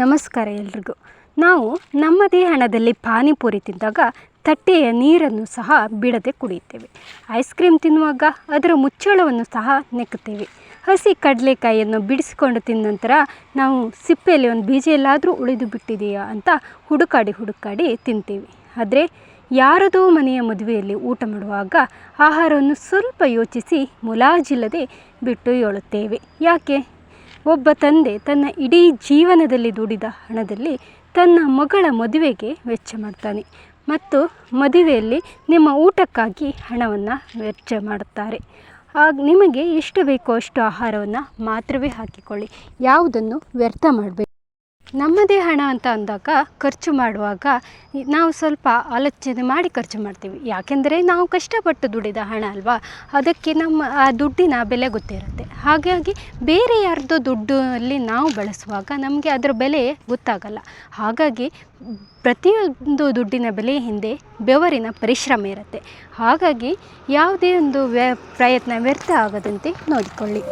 ನಮಸ್ಕಾರ ಎಲ್ರಿಗೂ. ನಾವು ನಮ್ಮದೇ ಹಣದಲ್ಲಿ ಪಾನಿಪುರಿ ತಿಂದಾಗ ತಟ್ಟೆಯ ನೀರನ್ನು ಸಹ ಬಿಡದೆ ಕುಡಿಯುತ್ತೇವೆ. ಐಸ್ ಕ್ರೀಮ್ ತಿನ್ನುವಾಗ ಅದರ ಮುಚ್ಚಳವನ್ನು ಸಹ ನೆಕ್ಕುತ್ತೇವೆ. ಹಸಿ ಕಡಲೆಕಾಯಿಯನ್ನು ಬಿಡಿಸಿಕೊಂಡು ತಿಂದ ನಂತರ ನಾವು ಸಿಪ್ಪೆಯಲ್ಲಿ ಒಂದು ಬೀಜ ಎಲ್ಲಾದರೂ ಉಳಿದು ಬಿಟ್ಟಿದೆಯಾ ಅಂತ ಹುಡುಕಾಡಿ ಹುಡುಕಾಡಿ ತಿಂತೀವಿ. ಆದರೆ ಯಾರದೋ ಮನೆಯ ಮದುವೆಯಲ್ಲಿ ಊಟ ಮಾಡುವಾಗ ಆಹಾರವನ್ನು ಸ್ವಲ್ಪ ಯೋಚಿಸಿ ಮುಲಾಜಿಲ್ಲದೆ ಬಿಟ್ಟು ಏಳುತ್ತೇವೆ. ಯಾಕೆ? ಒಬ್ಬ ತಂದೆ ತನ್ನ ಇಡೀ ಜೀವನದಲ್ಲಿ ದುಡಿದ ಹಣದಲ್ಲಿ ತನ್ನ ಮಗಳ ಮದುವೆಗೆ ವೆಚ್ಚ ಮಾಡ್ತಾನೆ. ಮತ್ತು ಮದುವೆಯಲ್ಲಿ ನಿಮ್ಮ ಊಟಕ್ಕಾಗಿ ಹಣವನ್ನು ವೆಚ್ಚ ಮಾಡುತ್ತಾರೆ. ಆಗ, ನಿಮಗೆ ಎಷ್ಟು ಬೇಕೋ ಅಷ್ಟು ಆಹಾರವನ್ನು ಮಾತ್ರವೇ ಹಾಕಿಕೊಳ್ಳಿ. ಯಾವುದನ್ನು ವ್ಯರ್ಥ ಮಾಡಬೇಕು ನಮ್ಮದೇ ಹಣ ಅಂತ ಅಂದಾಗ ಖರ್ಚು ಮಾಡುವಾಗ ನಾವು ಸ್ವಲ್ಪ ಆಲೋಚನೆ ಮಾಡಿ ಖರ್ಚು ಮಾಡ್ತೀವಿ. ಯಾಕೆಂದರೆ ನಾವು ಕಷ್ಟಪಟ್ಟು ದುಡಿದ ಹಣ ಅಲ್ವಾ? ಅದಕ್ಕೆ ನಮ್ಮ ಆ ದುಡ್ಡಿನ ಬೆಲೆ ಗೊತ್ತಿರುತ್ತೆ ಹಾಗಾಗಿ ಬೇರೆ ಯಾರ್ದೋ ದುಡ್ಡಲ್ಲಿ ನಾವು ಬಳಸುವಾಗ ನಮಗೆ ಅದರ ಬೆಲೆ ಗೊತ್ತಾಗಲ್ಲ. ಹಾಗಾಗಿ ಪ್ರತಿಯೊಂದು ದುಡ್ಡಿನ ಬೆಲೆ ಹಿಂದೆ ಬೆವರಿನ ಪರಿಶ್ರಮ ಇರುತ್ತೆ. ಹಾಗಾಗಿ ಯಾವುದೇ ಒಂದು ವ್ಯ ಪ್ರಯತ್ನ ವ್ಯರ್ಥ ಆಗದಂತೆ ನೋಡಿಕೊಳ್ಳಿ.